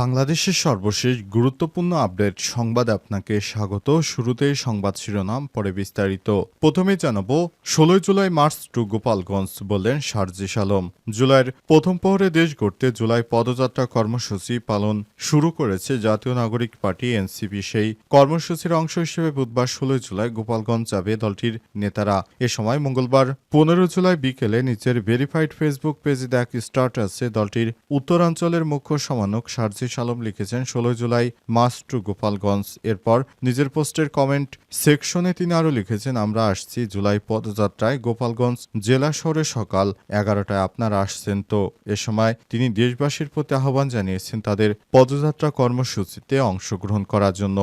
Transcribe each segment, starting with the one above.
বাংলাদেশের সর্বশেষ গুরুত্বপূর্ণ আপডেট সংবাদ আপনাকে স্বাগত। শুরুতে সংবাদ শিরোনাম, পরে বিস্তারিত। প্রথমে জানাব, ষোলোই জুলাই মার্চ টু গোপালগঞ্জ বললেন শারজিস আলম জুলাইয়ের প্রথম প্রহরে দেশ গড়তে জুলাই পদযাত্রা কর্মসূচি পালন শুরু করেছে জাতীয় নাগরিক পার্টি, এনসিপি। সেই কর্মসূচির অংশ হিসেবে বুধবার ষোলোই জুলাই গোপালগঞ্জ যাবে দলটির নেতারা। এ সময় মঙ্গলবার পনেরো জুলাই বিকেলে নিজের ভেরিফাইড ফেসবুক পেজে দেখ স্টার্টাসে দলটির উত্তরাঞ্চলের মুখ্য সমানক শারজিস আলম লিখেছেন ষোলো জুলাই মাস টু গোপালগঞ্জ। এরপর নিজের পোস্টের কমেন্ট সেকশনে তিনি আরও লিখেছেন, আমরা আসছি জুলাই পদযাত্রায় গোপালগঞ্জ জেলা শহরে সকাল এগারোটায়, আপনারা আসছেন তো। এ সময় তিনি দেশবাসীর প্রতি আহ্বান জানিয়েছেন তাদের পদযাত্রা কর্মসূচিতে অংশগ্রহণ করার জন্য।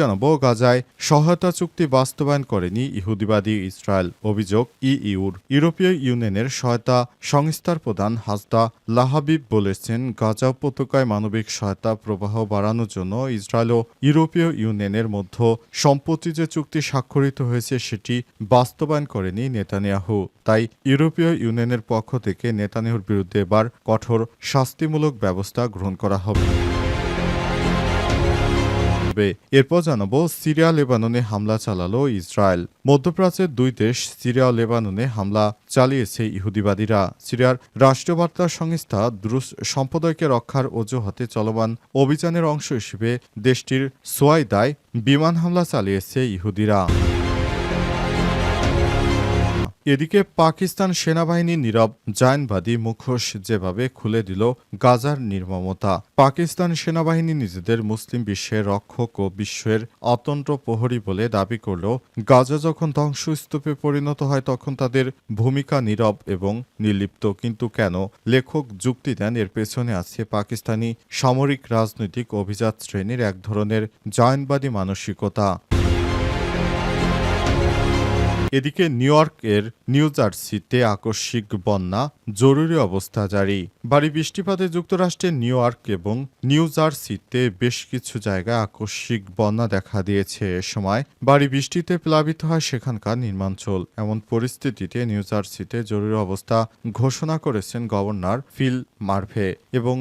জানাব গাজায় সহায়তা চুক্তি বাস্তবায়ন করেনি ইহুদিবাদী ইসরায়েল অভিযোগ ইইউর। ইউরোপীয় ইউনিয়নের সহায়তা সংস্থার প্রধান হাসদা লাহাবিব বলেছেন, গাজা উপত্যকায় মানবিক সহায়তা প্রবাহ বাড়ানোর জন্য ইসরায়েল ও ইউরোপীয় ইউনিয়নের মধ্যে সম্প্রতি যে চুক্তি স্বাক্ষরিত হয়েছে সেটি বাস্তবায়ন করেনি নেতানিয়াহু। তাই ইউরোপীয় ইউনিয়নের পক্ষ থেকে নেতানিয়াহুর বিরুদ্ধে এবার কঠোর শাস্তিমূলক ব্যবস্থা গ্রহণ করা হবে। হবে এরপর জানাব, সিরিয়া লেবাননে হামলা চালালো ইসরায়েল। মধ্যপ্রাচ্যের দুই দেশ সিরিয়া লেবাননে হামলা চালিয়েছে ইহুদিবাদীরা। সিরিয়ার রাষ্ট্রবার্তা সংস্থা দ্রুস সম্প্রদায়কে রক্ষার অজুহাতে চলমান অভিযানের অংশ হিসেবে দেশটির সোয়াইদায় বিমান হামলা চালিয়েছে ইহুদিরা। এদিকে পাকিস্তান সেনাবাহিনী নীরব, জায়নবাদী মুখোশ যেভাবে খুলে দিল গাজার নির্মমতা। পাকিস্তান সেনাবাহিনী নিজেদের মুসলিম বিশ্বের রক্ষক ও বিশ্বের অতন্ত্র প্রহরী বলে দাবি করলেও গাজা যখন ধ্বংসস্তূপে পরিণত হয়, তখন তাদের ভূমিকা নীরব এবং নির্লিপ্ত। কিন্তু কেন? লেখক যুক্তি দেন, এর পেছনে আছে পাকিস্তানি সামরিক রাজনৈতিক অভিজাত শ্রেণির এক ধরনের জায়নবাদী মানসিকতা। এদিকে নিউ ইয়র্কের নিউ জার্সিতে আকস্মিক বন্যা, জরুরি অবস্থা জারি। ভারী বৃষ্টিপাতে যুক্তরাষ্ট্রের নিউ ইয়র্ক এবং নিউ জার্সিতে বেশ কিছু জায়গায় আকস্মিক বন্যা দেখা দিয়েছে। এ সময় ভারী বৃষ্টিতে প্লাবিত হয় সেখানকার নির্মাঞ্চল। এমন পরিস্থিতিতে নিউ জার্সিতে জরুরি অবস্থা ঘোষণা করেছেন গভর্নর ফিল মার্ভে এবং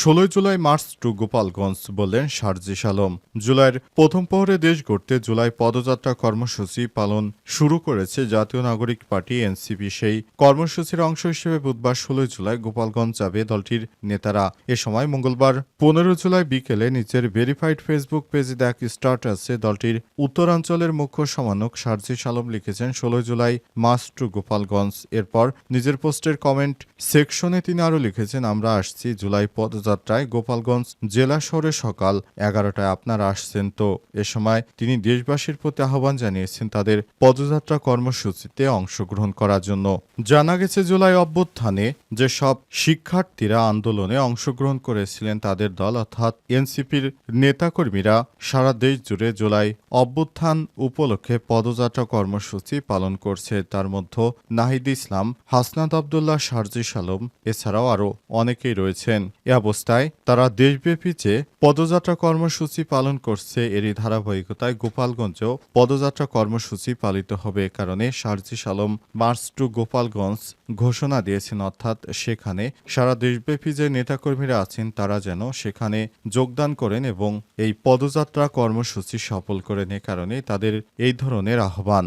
ষোলোই জুলাই মার্চ টু গোপালগঞ্জ বললেন শারজিস আলম জুলাইয়ের প্রথম প্রহরে দেশ গড়তে জুলাই পদযাত্রা কর্মসূচি পালন শুরু করেছে জাতীয় নাগরিক পার্টি, এনসিপি। সেই কর্মসূচির অংশ হিসেবে বুধবার ষোলোই জুলাই গোপালগঞ্জ যাবে দলটির নেতারা। এ সময় মঙ্গলবার পনেরো জুলাই বিকেলে নিজের ভেরিফাইড ফেসবুক পেজে দেখ স্টার্টাসে দলটির উত্তরাঞ্চলের মুখ্য সমানক শারজিস আলম লিখেছেন, ষোলোই জুলাই মাস টু গোপালগঞ্জ। এরপর নিজের পোস্টের কমেন্ট সেকশনে তিনি আরও লিখেছেন, আমরা আসছি জুলাই পদযাত্রায় গোপালগঞ্জ জেলা শহরে সকাল এগারোটায় আপনারা আসছেন। তো এ সময় তিনি দেশবাসীর প্রতি আহ্বান জানিয়েছেন তাদের পদযাত্রা কর্মসূচিতে অংশগ্রহণ করার জন্য। জানা গেছে, জুলাই অভ্যুত্থানে যেসব শিক্ষার্থীরা আন্দোলনে অংশগ্রহণ করেছিলেন, তাদের দল অর্থাৎ এনসিপির নেতাকর্মীরা সারা দেশ জুড়ে জুলাই অভ্যুত্থান উপলক্ষে পদযাত্রা কর্মসূচি পালন করছে। তার মধ্যে নাহিদ ইসলাম, হাসনাত আবদুল্লাহ শারজিস আলম, এছাড়াও আরও অনেকেই রয়েছেন। এ অবস্থায় তারা দেশব্যাপী যে পদযাত্রা কর্মসূচি পালন করছে, এরই ধারাবাহিকতায় গোপালগঞ্জেও পদযাত্রা কর্মসূচি পালিত হবে কারণে শারজিস আলম মার্চ টু গোপালগঞ্জ ঘোষণা দিয়েছেন। অর্থাৎ সেখানে সারা দেশব্যাপী যে নেতাকর্মীরা আছেন, তারা যেন সেখানে যোগদান করেন এবং এই পদযাত্রা কর্মসূচি সফল করেন এ কারণে তাদের এই ধরনের আহ্বান।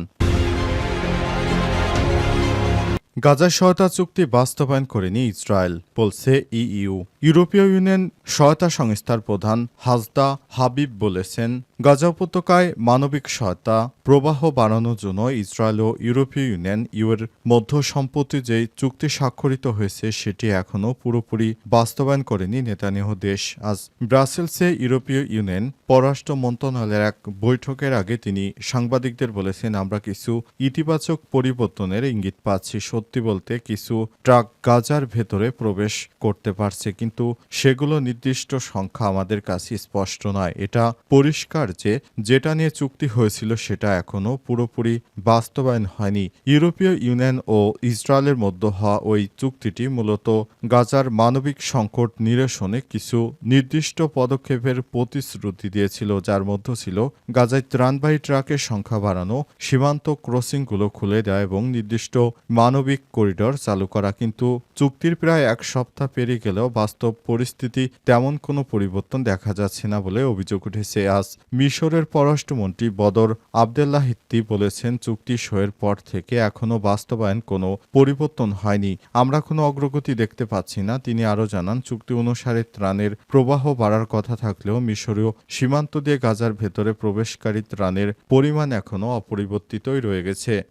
গাজার সহায়তা চুক্তি বাস্তবায়ন করেনি ইসরায়েল, বলছে ইইউ। ইউরোপীয় ইউনিয়ন সহায়তা সংস্থার প্রধান হাজদা হাবিব বলেছেন, গাজা উপত্যকায় মানবিক সহায়তা, প্রবাহ বাড়ানোর জন্য ইসরায়েল ও ইউরোপীয় ইউনিয়ন ইউ এর মধ্য সম্প্রতি যে চুক্তি স্বাক্ষরিত হয়েছে সেটি এখনও পুরোপুরি বাস্তবায়ন করেনি নেতানিয়াহু দেশ। আজ ব্রাসেলসে ইউরোপীয় ইউনিয়ন পররাষ্ট্র মন্ত্রণালয়ের এক বৈঠকের আগে তিনি সাংবাদিকদের বলেছেন, আমরা কিছু ইতিবাচক পরিবর্তনের ইঙ্গিত পাচ্ছি, সত্যি বলতে কিছু ট্রাক গাজার ভেতরে প্রবেশ করতে পারছে। কিন্তু সেগুলো নির্দিষ্ট সংখ্যা আমাদের কাছে স্পষ্ট নয়। এটা পরিষ্কার যে যেটা নিয়ে চুক্তি হয়েছিল সেটা এখনও পুরোপুরি বাস্তবায়ন হয়নি। ইউরোপীয় ইউনিয়ন ও ইসরায়েলের মধ্যে হওয়া ওই চুক্তিটি মূলত গাজার মানবিক সংকট নিরসনে কিছু নির্দিষ্ট পদক্ষেপের প্রতিশ্রুতি দিয়েছিল, যার মধ্যে ছিল গাজায় ত্রাণবাহী ট্রাকের সংখ্যা বাড়ানো, সীমান্ত ক্রসিংগুলো খুলে দেওয়া এবং নির্দিষ্ট মানবিক করিডর চালু করা। কিন্তু চুক্তির প্রায় এক সপ্তাহ পেরিয়ে গেলেও বাস্তব পরিস্থিতি তেমন কোনো পরিবর্তন দেখা যাচ্ছে না বলে অভিযোগ উঠেছে। আজ মিশরের পররাষ্ট্রমন্ত্রী বদর আবদেল্লাহ হিত্তি বলেছেন, চুক্তি সইয়ের পর থেকে এখনও বাস্তবায়ন কোনো পরিবর্তন হয়নি। আমরা কোনো অগ্রগতি দেখতে পাচ্ছি না। তিনি আরও জানান, চুক্তি অনুসারে ত্রাণের প্রবাহ বাড়ার কথা থাকলেও মিশরীয় সীমান্ত দিয়ে গাজার ভেতরে প্রবেশকারী ত্রাণের পরিমাণ এখনও অপরিবর্তিতই রয়ে গেছে।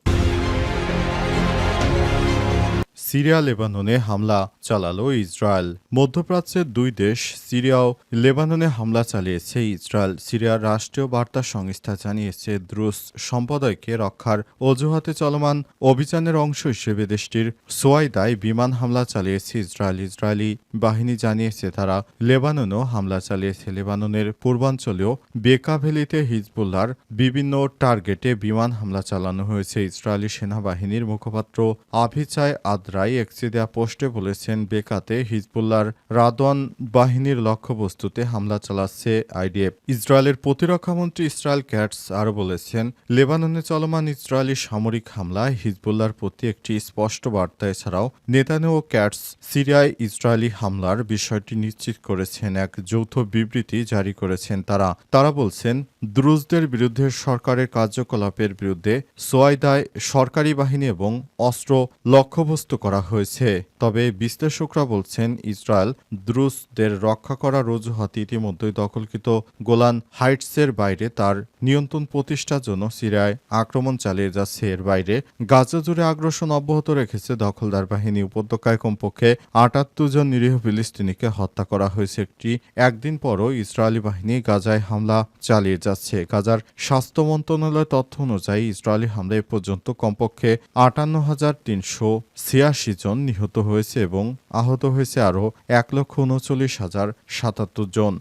সিরিয়া, লেবাননে হামলা চালালো ইসরায়েল। মধ্যপ্রাচ্যের দুই দেশ, সিরিয়া ও লেবাননে হামলা চালিয়েছে ইসরায়েল। সিরিয়ার রাষ্ট্রীয় বার্তা সংস্থা জানিয়েছে, দ্রুস সম্প্রদায়কে রক্ষার অজুহাতে চলমান অভিযানের অংশ হিসেবে দেশটির সোয়াইদায় বিমান হামলা চালিয়েছে ইসরায়েল। ইসরায়েলি বাহিনী জানিয়েছে, তারা লেবাননেও হামলা চালিয়েছে। লেবাননের পূর্বাঞ্চলীয় বেকাভেলিতে হিজবুল্লার বিভিন্ন টার্গেটে বিমান হামলা চালানো হয়েছে। ইসরায়েলি সেনাবাহিনীর মুখপাত্র আভিচায় আদ্রাই এক্সে দেয়া পোস্টে বলেছেন, বেকাতে হিজবুল্লার রাদওয়ান বাহিনীর লক্ষ্যবস্তুতে হামলা চালাচ্ছে আইডিএফ। ইসরায়েলের প্রতিরক্ষামন্ত্রী ইসরায়েল ক্যাটস আরও বলেছেন, লেবাননে চলমান ইসরায়েলি সামরিক হামলায় হিজবুল্লার প্রতি একটি স্পষ্ট বার্তা, এছাড়াও নেতানে ও ক্যাটস সিরিয়ায় ইসরায়েলি হামলার বিষয়টি নিশ্চিত করেছেন, এক যৌথ বিবৃতি জারি করেছেন তারা। তারা বলছেন দ্রুজদের বিরুদ্ধে সরকারের কার্যকলাপের বিরুদ্ধে সোয়াইদায় সরকারি বাহিনী এবং অস্ত্র লক্ষ্যবস্তু করা হয়েছে। তবে বিশ্লেষকরা বলছেন, ইসরায়েল দ্রুজদের রক্ষা করার অজুহাতে ইতিমধ্যেই দখলকৃত গোলান হাইটসের বাইরে। তার নিয়ন্ত্রণ প্রতিষ্ঠার জন্য সিরিয়ায় আক্রমণ চালিয়ে যাচ্ছে। এর বাইরে গাজা জুড়ে আগ্রাসন অব্যাহত রেখেছে দখলদার বাহিনী। উপত্যকায় কমপক্ষে আটাত্তর জন নিরীহ ফিলিস্তিনিকে হত্যা করা হয়েছে। একটি একদিন পরও ইসরায়েলি বাহিনী গাজায় হামলা চালিয়ে যাচ্ছে। গাজার স্বাস্থ্য মন্ত্রণালয়ের তথ্য অনুযায়ী, ইসরায়েলি হামলায় পর্যন্ত কমপক্ষে আটান্ন হাজার তিনশো ছিয়াশি জন নিহত হয়েছে এবং আহত হয়েছে আরও এক লক্ষ উনচল্লিশ হাজার সাতাত্তর জন।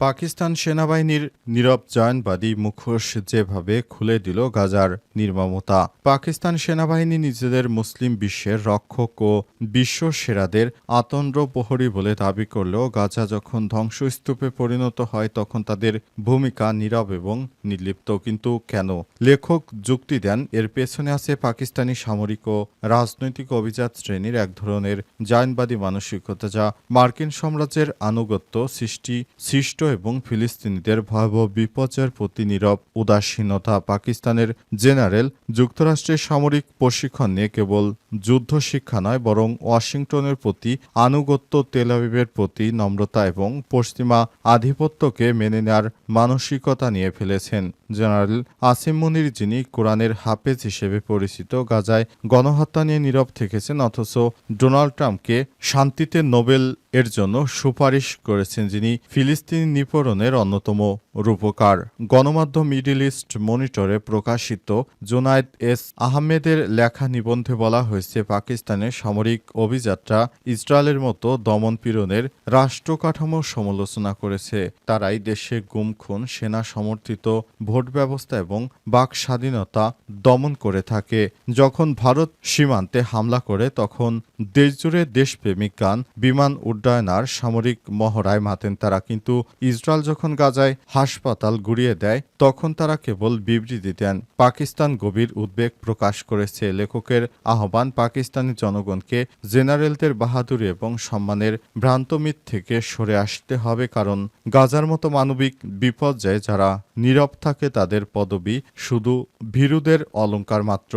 পাকিস্তান সেনাবাহিনীর নীরব জয়নবাদী মুখোশ যেভাবে খুলে দিল গাজার নির্মমতা, পাকিস্তান সেনাবাহিনী নিজেদের মুসলিম বিশ্বের রক্ষক ও বিশ্ব সেরাদের আতন্দ্র প্রহরী বলে দাবি করলেও গাজা যখন ধ্বংসস্তূপে পরিণত হয় তখন তাদের ভূমিকা নীরব এবং নির্লিপ্ত। কিন্তু কেন? লেখক যুক্তি দেন, এর পেছনে আছে পাকিস্তানি সামরিক ও রাজনৈতিক অভিজাত শ্রেণির এক ধরনের জায়নবাদী মানসিকতা যা মার্কিন সাম্রাজ্যের আনুগত্য সৃষ্টি, সৃষ্ট এবং ফিলিস্তিনিদের ভয়াবহ বিপর্যয়ের প্রতি নীরব উদাসীনতা। পাকিস্তানের জেনারেল যুক্তরাষ্ট্রের সামরিক প্রশিক্ষণ নিয়ে কেবল যুদ্ধ শিক্ষা নয়, বরং ওয়াশিংটনের প্রতি আনুগত্য তেলাবিবের প্রতি নম্রতা এবং পশ্চিমা আধিপত্যকে মেনে নেয়ার মানসিকতা নিয়ে ফেলেছেন। জেনারেল আসিম মুনির যিনি কোরআনের হাফেজ হিসেবে পরিচিত গাজায় গণহত্যা নিয়ে নীরব থেকেছেন, অথচ ডোনাল্ড ট্রাম্পকে শান্তিতে নোবেল এর জন্য সুপারিশ করেছেন যিনি ফিলিস্তিনি নিপরণের অন্যতম রূপকার। গণমাধ্যম মিডিল ইস্ট মনিটরে প্রকাশিত জোনায়েদ এস আহমেদের লেখা নিবন্ধে বলা হয়েছে পাকিস্তানের সামরিক অভিযাত্রা ইসরায়েলের মতো দমনপীড়নের রাষ্ট্র কাঠামো সমালোচনা করেছে। তারাই দেশে গুমখুন সেনা সমর্থিত ভোট ব্যবস্থা এবং বাক স্বাধীনতা দমন করে থাকে। যখন ভারত সীমান্তে হামলা করে, তখন দেশজুড়ে দেশপ্রেমিক গান, বিমান উড্ডয়ন আর সামরিক মহড়ায় মাতেন তারা। কিন্তু ইসরায়েল যখন গাজায় হাসপাতাল গুড়িয়ে দেয়, তখন তারা কেবল বিবৃতি দেন। পাকিস্তান গভীর উদ্বেগ প্রকাশ করেছে। লেখকের আহ্বান পাকিস্তানি জনগণকে জেনারেলদের বাহাদুরি এবং সম্মানের ভ্রান্তমিত থেকে সরে আসতে হবে, কারণ গাজার মতো মানবিক বিপর্যয়ে যারা নীরব থাকে, তাদের পদবি শুধু ভীরুদের অলঙ্কার মাত্র।